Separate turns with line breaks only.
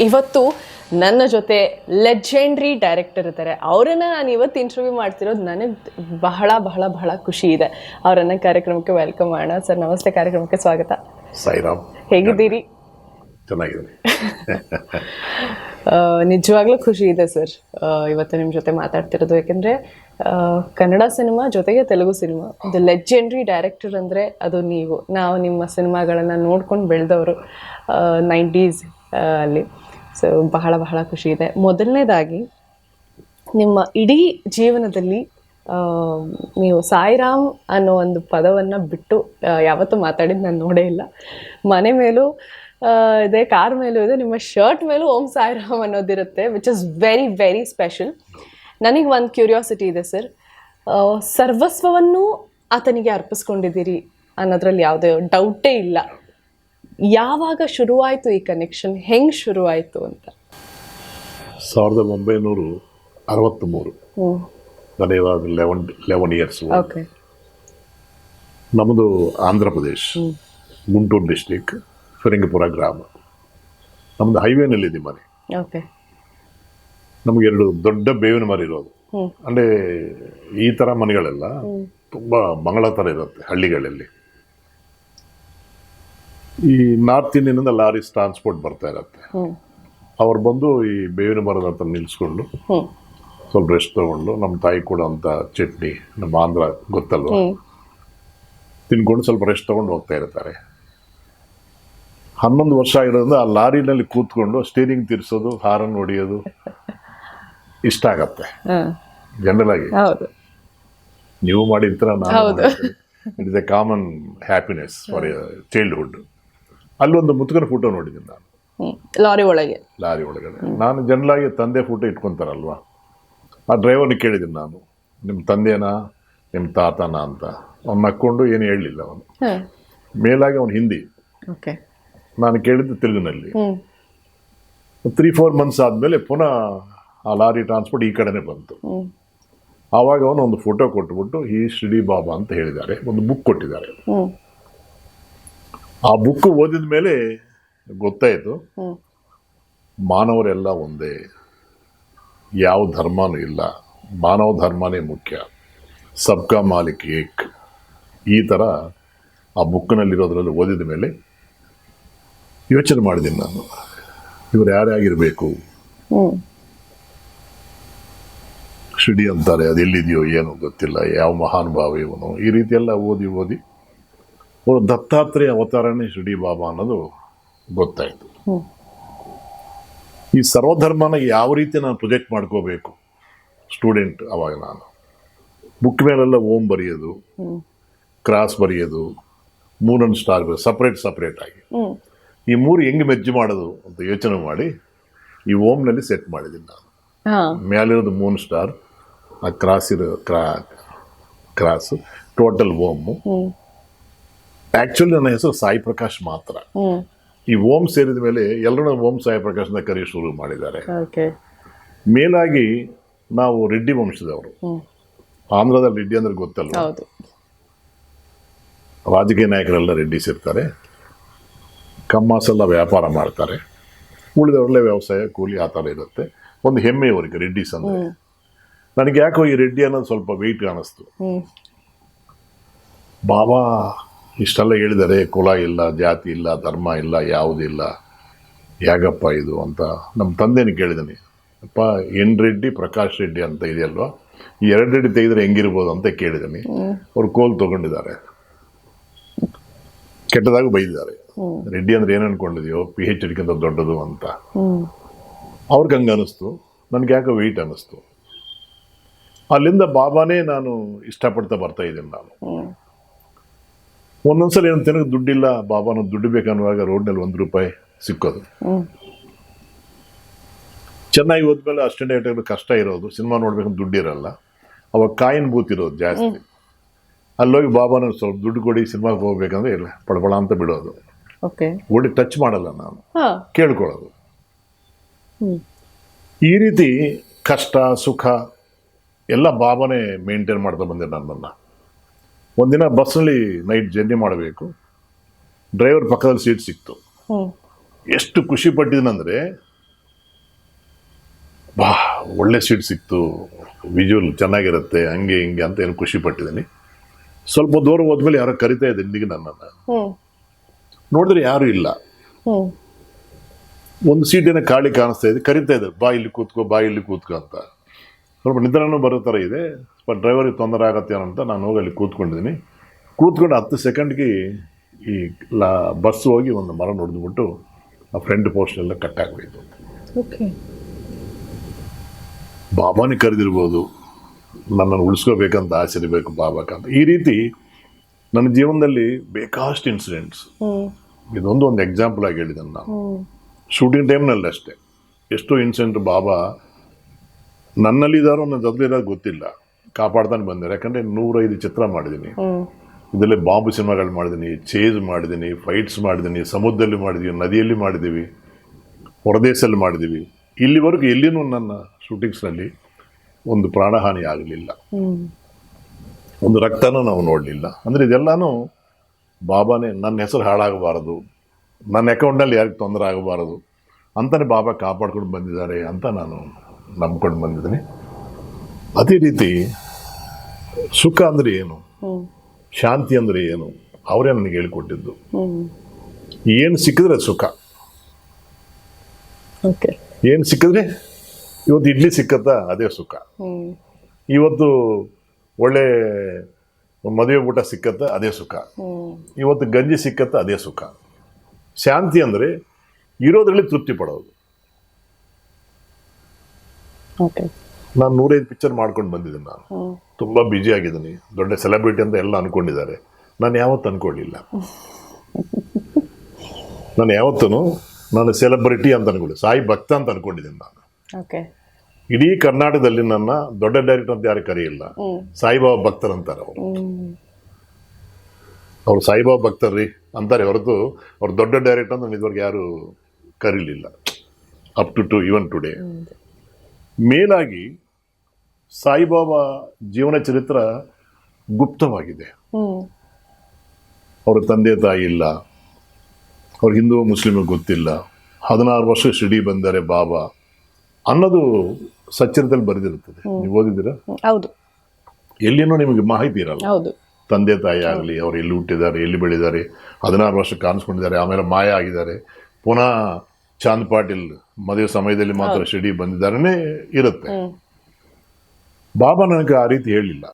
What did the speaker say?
ಇವತ್ತು ನನ್ನ ಜೊತೆ ಲೆಜೆಂಡ್ರಿ ಡೈರೆಕ್ಟರ್ ಇದ್ದಾರೆ. ಅವರನ್ನು ನಾನು ಇವತ್ತು ಇಂಟರ್ವ್ಯೂ ಮಾಡ್ತಿರೋದು ನನಗೆ ಬಹಳ ಬಹಳ ಬಹಳ ಖುಷಿ ಇದೆ. ಅವರನ್ನ ಕಾರ್ಯಕ್ರಮಕ್ಕೆ ವೆಲ್ಕಮ್ ಮಾಡೋಣ. ಸರ್ ನಮಸ್ತೆ. ಕಾರ್ಯಕ್ರಮಕ್ಕೆ ಸ್ವಾಗತ.
ಸಾಯಿರಾಮ್.
ಹೇಗಿದ್ದೀರಿ? ಚೆನ್ನಾಗಿದ್ದೀನಿ. ನಿಜವಾಗ್ಲೂ ಖುಷಿ ಇದೆ ಸರ್. ಇವತ್ತು ನಿಮ್ಮ ಜೊತೆ ಮಾತಾಡ್ತಿರೋದು. ಯಾಕೆಂದರೆ ಕನ್ನಡ ಸಿನಿಮಾ ಜೊತೆಗೆ ತೆಲುಗು ಸಿನಿಮಾ. ಒಂದು ಲೆಜೆಂಡ್ರಿ ಡೈರೆಕ್ಟರ್ ಅಂದರೆ ಅದು ನೀವು. ನಾವು ನಿಮ್ಮ ಸಿನಿಮಾಗಳನ್ನು ನೋಡ್ಕೊಂಡು ಬೆಳೆದವರು ನೈಂಟೀಸ್ ಅಲ್ಲಿ. ಸೊ ಬಹಳ ಬಹಳ ಖುಷಿ ಇದೆ. ಮೊದಲನೇದಾಗಿ, ನಿಮ್ಮ ಇಡೀ ಜೀವನದಲ್ಲಿ ನೀವು ಸಾಯಿರಾಮ್ ಅನ್ನೋ ಒಂದು ಪದವನ್ನು ಬಿಟ್ಟು ಯಾವತ್ತೂ ಮಾತಾಡಿದ್ದು ನಾನು ನೋಡೇ ಇಲ್ಲ. ಮನೆ ಮೇಲೂ ಇದೆ, ಕಾರ್ ಮೇಲೂ ಇದೆ, ನಿಮ್ಮ ಶರ್ಟ್ ಮೇಲೂ Om Sairam ಅನ್ನೋದಿರುತ್ತೆ which is very very special ನನಗೆ ಒಂದು ಕ್ಯೂರಿಯಾಸಿಟಿ ಇದೆ ಸರ್ ಸರ್ವಸ್ವವನ್ನು ಆತನಿಗೆ ಅರ್ಪಿಸ್ಕೊಂಡಿದ್ದೀರಿ ಅನ್ನೋದ್ರಲ್ಲಿ ಯಾವುದೇ ಡೌಟೇ ಇಲ್ಲ. ಯಾವಾಗ ಶುರುವಾಯಿತು ಈ ಕನೆಕ್ಷನ್ ಹೆಂಗೆ ಶುರುವಾಯಿತು ಅಂತ?
ಸಾವಿರದ ಒಂಬೈನೂರ ಅರವತ್ತ್ಮೂರು.
ಹ್ಞೂ
ನಾನು ಲೆವೆನ್ ಲೆವೆನ್ ಇಯರ್ಸ್
ಓಕೆ
ನಮ್ಮದು ಆಂಧ್ರ ಪ್ರದೇಶ್ ಗುಂಟೂರು ಡಿಸ್ಟಿಕ್ ಫಿರಂಗಿಪುರ ಗ್ರಾಮ. ನಮ್ಮದು ಹೈವೇನಲ್ಲಿದೆ ಮನೆ.
ಓಕೆ
ನಮಗೆ ಎರಡು ದೊಡ್ಡ ಬೇವಿನ ಮರ ಇರೋದು. ಅಂದರೆ ಈ ಥರ ಮನೆಗಳೆಲ್ಲ ತುಂಬ ಮಂಗಳ ಥರ ಇರುತ್ತೆ ಹಳ್ಳಿಗಳಲ್ಲಿ. ಈ ನಾರ್ತ್ ಇಂಡಿಯನ್ನಿಂದ ಲಾರೀಸ್ ಟ್ರಾನ್ಸ್ಪೋರ್ಟ್ ಬರ್ತಾ ಇರತ್ತೆ. ಅವ್ರು ಬಂದು ಈ ಬೇವಿನ ಮರದ ಹತ್ರ
ನಿಲ್ಸ್ಕೊಂಡು
ಸ್ವಲ್ಪ ರೆಸ್ಟ್ ತಗೊಂಡು ನಮ್ಮ ತಾಯಿ ಕೂಡ ಅಂತ ಚಟ್ನಿ ನಮ್ಮ ಆಂಧ್ರ ಗೊತ್ತಲ್ವ. ತಿನ್ಕೊಂಡು ಸ್ವಲ್ಪ ರೆಸ್ಟ್ ತಗೊಂಡು ಹೋಗ್ತಾ ಇರ್ತಾರೆ. ಹನ್ನೊಂದು ವರ್ಷ ಆಗಿರೋದ್ರಿಂದ ಆ ಲಾರಿನಲ್ಲಿ ಕೂತ್ಕೊಂಡು ಸ್ಟೀರಿಂಗ್ ತಿರ್ಸೋದು ಹಾರನ್ ಹೊಡಿಯೋದು ಇಷ್ಟ ಆಗತ್ತೆ. ಜನರಲ್ ಆಗಿ. ನೀವು ಮಾಡಿರ್ತೀರ
ಹೌದು.
It is a common happiness for childhood ಅಲ್ಲೊಂದು ಮುತ್ಕನ ಫೋಟೋ ನೋಡಿದ್ದೀನಿ ನಾನು.
ಲಾರಿ ಒಳಗೆ.
ಲಾರಿ ಒಳಗಡೆ. ನಾನು ಜನರಲ್ ಆಗಿ ತಂದೆ ಫೋಟೋ ಇಟ್ಕೊಂತಾರಲ್ವಾ? ಆ ಡ್ರೈವರ್ನ ಕೇಳಿದ್ದೀನಿ ನಾನು. ನಿಮ್ಮ ತಂದೆನಾ? ನಿಮ್ಮ ತಾತನ? ಅಂತ. ಅವ್ನು ನಕ್ಕೊಂಡು ಏನು ಹೇಳಲಿಲ್ಲ ಅವನು. ಮೇಲಾಗಿ ಅವನು ಹಿಂದಿ.
ಓಕೆ.
ನಾನು ಕೇಳಿದ್ದು ತೆಲುಗಿನಲ್ಲಿ. ತ್ರೀ ಫೋರ್ ಮಂತ್ಸ್ ಆದಮೇಲೆ ಪುನಃ ಆ ಲಾರಿ ಟ್ರಾನ್ಸ್ಪೋರ್ಟ್ ಈ ಕಡೆನೇ ಬಂತು. ಆವಾಗ ಅವನು ಒಂದು ಫೋಟೋ ಕೊಟ್ಬಿಟ್ಟು ಈ ಶ್ರೀಡಿ ಬಾಬಾ ಅಂತ ಹೇಳಿದ್ದಾರೆ. ಒಂದು ಬುಕ್ ಕೊಟ್ಟಿದ್ದಾರೆ. ಆ ಬುಕ್ ಓದಿದ ಮೇಲೆ ಗೊತ್ತಾಯಿತು ಮಾನವರೆಲ್ಲ ಒಂದೇ. ಯಾವ ಧರ್ಮನೂ ಇಲ್ಲ. ಮಾನವ ಧರ್ಮನೇ ಮುಖ್ಯ. ಸಬ್ಕಾ ಮಾಲಿಕ್ ಏಕ್. ಈ ಥರ ಆ ಬುಕ್ನಲ್ಲಿರೋದ್ರಲ್ಲಿ ಓದಿದ ಮೇಲೆ ಯೋಚನೆ ಮಾಡಿದ್ದೀನಿ ನಾನು. ಇವರು
ಯಾರ್ಯಾಗಿರಬೇಕು
ಶಿಡಿ ಅಂತಾರೆ ಅದೆಲ್ಲಿದೆಯೋ ಏನೋ ಗೊತ್ತಿಲ್ಲ. ಯಾವ ಮಹಾನುಭಾವ ಇವನು? ಈ ರೀತಿಯೆಲ್ಲ ಎಲ್ಲ ಓದಿ ಓದಿ ಅವರು ದತ್ತಾತ್ರೇಯ ಅವತಾರನೇ ಶಿಡಿ ಬಾಬಾ ಅನ್ನೋದು ಗೊತ್ತಾಯಿತು. ಈ ಸರ್ವಧರ್ಮನ ಯಾವ ರೀತಿ ನಾನು ಪ್ರೊಜೆಕ್ಟ್ ಮಾಡ್ಕೋಬೇಕು? ಸ್ಟೂಡೆಂಟ್ ಅವಾಗ ನಾನು. ಬುಕ್ ಮೇಲೆಲ್ಲ ಓಮ್ ಬರೆಯೋದು ಕ್ರಾಸ್ ಬರೆಯೋದು ಮೂರೊಂದು ಸ್ಟಾರ್ ಸ್ಟಾರ್ ಸಪ್ರೇಟ್ ಸಪ್ರೇಟ್ ಆಗಿ. ಈ ಮೂರು ಹೆಂಗೆ ಮೆಜ್ಜು ಮಾಡೋದು ಅಂತ ಯೋಚನೆ ಮಾಡಿ ಈ ಓಮ್ನಲ್ಲಿ ಸೆಟ್ ಮಾಡಿದ್ದೀನಿ ನಾನು. ಮೇಲಿರೋದು ಮೂನ್ ಸ್ಟಾರ್ ಆ ಕ್ರಾಸ್ ಇರೋ ಕ್ರಾ ಕ್ರಾಸ್ ಟೋಟಲ್ ಓಮು. ಆ್ಯಕ್ಚುಲಿ ನನ್ನ ಹೆಸರು ಸಾಯಿ ಪ್ರಕಾಶ್ ಮಾತ್ರ. ಈ ಓಂ ಸೇರಿದ ಮೇಲೆ ಎಲ್ಲರೂ ಓಂ ಸಾಯಿ ಪ್ರಕಾಶ್ನ ಕರೆಯ ಶುರು ಮಾಡಿದ್ದಾರೆ. ಮೇಲಾಗಿ ನಾವು ರೆಡ್ಡಿ ವಂಶದವರು. ಆಂಧ್ರದಲ್ಲಿ ರೆಡ್ಡಿ ಅಂದ್ರೆ ಗೊತ್ತಲ್ಲ ರಾಜಕೀಯ ನಾಯಕರೆಲ್ಲ ರೆಡ್ಡಿ ಸೇರ್ತಾರೆ. ಕಮ್ಮಾಸೆಲ್ಲ ವ್ಯಾಪಾರ ಮಾಡ್ತಾರೆ. ಉಳಿದವರಲ್ಲೇ ವ್ಯವಸಾಯ ಕೂಲಿ ಆ ಥರ ಇರುತ್ತೆ. ಒಂದು ಹೆಮ್ಮೆ ಅವರಿಗೆ ರೆಡ್ಡಿಸ್ ಅಂದರೆ ನನಗೆ ಯಾಕೋ ಈ ರೆಡ್ಡಿ ಅನ್ನೋದು ಸ್ವಲ್ಪ ವೆಯ್ಟ್ ಕಾಣಿಸ್ತು. ಬಾಬಾ ಇಷ್ಟೆಲ್ಲ ಹೇಳಿದ್ದಾರೆ ಕುಲ ಇಲ್ಲ ಜಾತಿ ಇಲ್ಲ ಧರ್ಮ ಇಲ್ಲ ಯಾವುದಿಲ್ಲ ಯಾಗಪ್ಪ ಇದು ಅಂತ ನಮ್ಮ ತಂದೆನ ಕೇಳಿದ್ದೀನಿ ಅಪ್ಪ ಎನ್ ರೆಡ್ಡಿ ಪ್ರಕಾಶ್ ರೆಡ್ಡಿ ಅಂತ ಇದೆಯಲ್ವಾ ಈ ಎರಡು ರೆಡ್ಡಿ ತೆಗೆದ್ರೆ ಹೆಂಗಿರ್ಬೋದು ಅಂತ ಕೇಳಿದ್ದೀನಿ ಅವ್ರು ಕೋಲ್ ತೊಗೊಂಡಿದ್ದಾರೆ. ಕೆಟ್ಟದಾಗೂ ಬೈದಿದ್ದಾರೆ. ರೆಡ್ಡಿ ಅಂದ್ರೆ ಏನು ಅನ್ಕೊಂಡಿದ್ಯೋ ಪಿ ಹೆಚ್ ಡಿಗಿಂತ ದೊಡ್ಡದು ಅಂತ. ಅವ್ರಿಗೆ ಹಂಗೆ ಅನ್ನಿಸ್ತು ನನಗೆ ಯಾಕೋ ವೆಯ್ಟ್ ಅನ್ನಿಸ್ತು ಅಲ್ಲಿಂದ ಬಾಬಾನೇ ನಾನು ಇಷ್ಟಪಡ್ತಾ ಬರ್ತಾ ಇದ್ದೀನಿ ನಾನು. ಒಂದೊಂದ್ಸಲ ಏನು ತಿನ್ನಕ್ಕೆ ದುಡ್ಡಿಲ್ಲ ಬಾಬಾನ ದುಡ್ಡು ಬೇಕನ್ನುವಾಗ ರೋಡ್ನಲ್ಲಿ ಒಂದು ರೂಪಾಯಿ ಸಿಕ್ಕೋದು. ಚೆನ್ನಾಗಿ ಹೋದ್ಮೇಲೆ ಅಷ್ಟೇ ಐಟಮ್ ಕಷ್ಟ ಇರೋದು ಸಿನಿಮಾ ನೋಡ್ಬೇಕಂತ ದುಡ್ಡಿರಲ್ಲ ಅವಾಗ ಕಾಯಿನ್ ಬೂತ್ ಇರೋದು ಜಾಸ್ತಿ. ಅಲ್ಲೋಗಿ ಬಾಬಾನ ಸ್ವಲ್ಪ ದುಡ್ಡು ಕೊಡಿ ಸಿನಿಮಾಗೆ ಹೋಗ್ಬೇಕಂದ್ರೆ ಇಲ್ಲ ಪಡಬಳ ಅಂತ ಬಿಡೋದು. ಓಡಿ ಟಚ್ ಮಾಡಲ್ಲ ನಾನು. ಕೇಳ್ಕೊಳ್ಳೋದು. ಈ ರೀತಿ ಕಷ್ಟ ಸುಖ ಎಲ್ಲ ಬಾಬಾನೇ ಮೇಂಟೈನ್ ಮಾಡ್ತಾ ಬಂದೆ ನನ್ನನ್ನು ಒಂದಿನ ಬಸ್ನಲ್ಲಿ ನೈಟ್ ಜರ್ನಿ ಮಾಡಬೇಕು. ಡ್ರೈವರ್ ಪಕ್ಕದಲ್ಲಿ ಸೀಟ್ ಸಿಕ್ತು. ಎಷ್ಟು ಖುಷಿ ಪಟ್ಟಿದ್ದೀನಂದರೆ ಬಾ ಒಳ್ಳೆ ಸೀಟ್ ಸಿಕ್ತು. ವಿಜುವಲ್ ಚೆನ್ನಾಗಿರುತ್ತೆ ಹಂಗೆ ಹಿಂಗೆ ಅಂತ ಏನು ಖುಷಿ ಪಟ್ಟಿದ್ದೀನಿ. ಸ್ವಲ್ಪ ದೂರ ಹೋದ್ಮೇಲೆ ಯಾರೋ ಕರಿತಾ ಇದೆ ಇಂದಿಗೆ ನನ್ನನ್ನು. ನೋಡಿದ್ರೆ ಯಾರು ಇಲ್ಲ.
ಒಂದು
ಒಂದು ಏನೋ ಖಾಲಿ ಕಾಣಿಸ್ತಾ ಇದೆ ಕರಿತಾ ಇದೆ ಬಾ ಇಲ್ಲಿ ಕೂತ್ಕೋ ಬಾ ಇಲ್ಲಿ ಕೂತ್ಕೋ ಅಂತ. ಸ್ವಲ್ಪ ನಿದ್ರಾನು ಬರೋ ಥರ ಇದೆ. ಸ್ವಲ್ಪ ಡ್ರೈವರಿಗೆ ತೊಂದರೆ ಆಗತ್ತೆ ಅಂತ ನಾನು ಹೋಗಿ ಅಲ್ಲಿ ಕೂತ್ಕೊಂಡಿದ್ದೀನಿ. ಕೂತ್ಕೊಂಡು ಹತ್ತು ಸೆಕೆಂಡ್ಗೆ ಈ ಲಾ ಬಸ್ ಹೋಗಿ ಒಂದು ಮರ ನೋಡಿದ್ಬಿಟ್ಟು ಆ ಫ್ರೆಂಡ್ ಪೋಸ್ಟ್ ಎಲ್ಲ ಕಟ್ಟಾಗೋಯ್ತು
ಓಕೆ.
ಬಾಬಾನೇ ಕರೆದಿರ್ಬೋದು ನನ್ನನ್ನು ಉಳಿಸ್ಕೋಬೇಕಂತ ಆಸೆ ಇರಬೇಕು ಬಾಬಾಕಂತ ಈ ರೀತಿ ನನ್ನ ಜೀವನದಲ್ಲಿ ಬೇಕಾಷ್ಟು ಇನ್ಸಿಡೆಂಟ್ಸ್ ಇದೊಂದು ಒಂದು ಎಕ್ಸಾಂಪಲ್ ಆಗಿ ಹೇಳಿದ್ದೇನೆ ನಾನು. ಶೂಟಿಂಗ್ ಟೈಮ್ನಲ್ಲಿ ಅಷ್ಟೇ. ಎಷ್ಟೋ ಇನ್ಸಿಡೆಂಟ್ ಬಾಬಾ ನನ್ನಲ್ಲಿದ್ದಾರೋ ನನ್ನ ಜೊತೆಲಿರೋದು ಗೊತ್ತಿಲ್ಲ. ಕಾಪಾಡ್ತಾನೆ ಬಂದಿದ್ದಾರೆ ಯಾಕಂದರೆ ನೂರೈದು ಚಿತ್ರ ಮಾಡಿದ್ದೀನಿ. ಇದರಲ್ಲಿ ಬಾಂಬು ಸಿನಿಮಾಗಳು ಮಾಡಿದ್ದೀನಿ ಚೇಜ್ ಮಾಡಿದ್ದೀನಿ ಫೈಟ್ಸ್ ಮಾಡಿದ್ದೀನಿ ಸಮುದ್ರದಲ್ಲಿ ಮಾಡಿದ್ದೀವಿ ನದಿಯಲ್ಲಿ ಮಾಡಿದ್ದೀವಿ ಹೊರದೇಶದಲ್ಲಿ ಮಾಡಿದ್ದೀವಿ ಇಲ್ಲಿವರೆಗೂ ಎಲ್ಲಿನೂ ನನ್ನ ಶೂಟಿಂಗ್ಸ್ನಲ್ಲಿ ಒಂದು ಪ್ರಾಣಹಾನಿ ಆಗಲಿಲ್ಲ. ಒಂದು ರಕ್ತನೂ ನಾವು ನೋಡಲಿಲ್ಲ. ಅಂದರೆ ಇದೆಲ್ಲನೂ ಬಾಬಾನೇ ನನ್ನ ಹೆಸರು ಹಾಳಾಗಬಾರದು ನನ್ನ ಅಕೌಂಟಲ್ಲಿ ಯಾರಿಗೆ ತೊಂದರೆ ಆಗಬಾರದು ಅಂತಲೇ ಬಾಬಾ ಕಾಪಾಡ್ಕೊಂಡು ಬಂದಿದ್ದಾರೆ ಅಂತ ನಾನು ನಂಬ್ಕೊಂಡು ಬಂದಿದ್ದೀನಿ. ಅದೇ ರೀತಿ ಸುಖ ಅಂದರೆ ಏನು? ಶಾಂತಿ ಅಂದರೆ ಏನು? ಅವರೇ ನನಗೆ ಹೇಳಿಕೊಟ್ಟಿದ್ದು. ಏನು ಸಿಕ್ಕಿದ್ರೆ ಸುಖ. ಏನು ಸಿಕ್ಕಿದ್ರೆ? ಇವತ್ತು ಇಡ್ಲಿ ಸಿಕ್ಕತ್ತಾ? ಅದೇ ಸುಖ. ಇವತ್ತು ಒಳ್ಳೆ ಮದುವೆ ಊಟ ಸಿಕ್ಕತ್ತ? ಅದೇ ಸುಖ. ಇವತ್ತು ಗಂಜಿ ಸಿಕ್ಕತ್ತ? ಅದೇ ಸುಖ. ಶಾಂತಿ ಅಂದರೆ ಇರೋದ್ರಲ್ಲಿ ತೃಪ್ತಿ ಪಡೋದು.
ಓಕೆ.
ನಾನು ನೂರೈದು ಪಿಕ್ಚರ್ ಮಾಡ್ಕೊಂಡು ಬಂದಿದ್ದೀನಿ ನಾನು. ತುಂಬ ಬ್ಯುಸಿ ಆಗಿದ್ದೀನಿ. ದೊಡ್ಡ ಸೆಲೆಬ್ರಿಟಿ ಅಂತ ಎಲ್ಲ ಅನ್ಕೊಂಡಿದ್ದಾರೆ. ನಾನು ಯಾವತ್ತು ಅಂದ್ಕೊಳ್ಳಿಲ್ಲ ನಾನು ಯಾವತ್ತೂ ನಾನು ಸೆಲೆಬ್ರಿಟಿ ಅಂತ ಅನ್ಕೊಳ್ಳಿ ಸಾಯಿ ಭಕ್ತ ಅಂತ ಅನ್ಕೊಂಡಿದ್ದೀನಿ ನಾನು. ಇಡೀ ಕರ್ನಾಟಕದಲ್ಲಿ ನನ್ನ ದೊಡ್ಡ ಡೈರೆಕ್ಟರ್ ಅಂತ ಯಾರು ಕರೆಯಿಲ್ಲ. ಸಾಯಿಬಾಬಾ ಭಕ್ತರಂತಾರೆ ಅವರು.
ಅವರು
ಅವ್ರು ಸಾಯಿಬಾಬಾ ಭಕ್ತರ್ರಿ ಅಂತಾರೆ ಹೊರತು ಅವ್ರು ದೊಡ್ಡ ಡೈರೆಕ್ಟರ್ ಅಂತ ನಾನು ಇದುವರೆಗೆ ಯಾರು ಕರೀಲಿಲ್ಲ. Up to to even today ಮೇಲಾಗಿ ಸಾಯಿಬಾಬಾ ಜೀವನ ಚರಿತ್ರ ಗುಪ್ತವಾಗಿದೆ. ಅವರ ತಂದೆ ತಾಯಿ ಇಲ್ಲ. ಅವ್ರ ಹಿಂದೂ ಮುಸ್ಲಿಮ್ ಗೊತ್ತಿಲ್ಲ. ಹದಿನಾರು ವರ್ಷ ಶಿಡಿ ಬಂದರೆ ಬಾಬಾ ಅನ್ನೋದು ಸಚ್ಚರಿತಲ್ಲಿ ಬರೆದಿರುತ್ತದೆ. ನೀವು ಓದಿದ್ದೀರಾ?
ಹೌದು.
ಎಲ್ಲಿನೂ ನಿಮಗೆ ಮಾಹಿತಿ ಇರಲ್ಲ.
ಹೌದು.
ತಂದೆ ತಾಯಿ ಆಗಲಿ ಅವ್ರು ಎಲ್ಲಿ ಹುಟ್ಟಿದ್ದಾರೆ ಎಲ್ಲಿ ಬೆಳೆದಿದ್ದಾರೆ ಹದಿನಾರು ವರ್ಷ ಕಾಣಿಸ್ಕೊಂಡಿದ್ದಾರೆ ಆಮೇಲೆ ಮಾಯ ಆಗಿದ್ದಾರೆ. ಪುನಃ ಚಾಂದ್ ಪಾಟೀಲ್ ಮದುವೆ ಸಮಯದಲ್ಲಿ ಮಾತ್ರ ಶಿಡಿ ಬಂದಿದ್ದಾರನೇ ಇರುತ್ತೆ. ಬಾಬಾ ನನಗೆ ಆ ರೀತಿ ಹೇಳಿಲ್ಲ.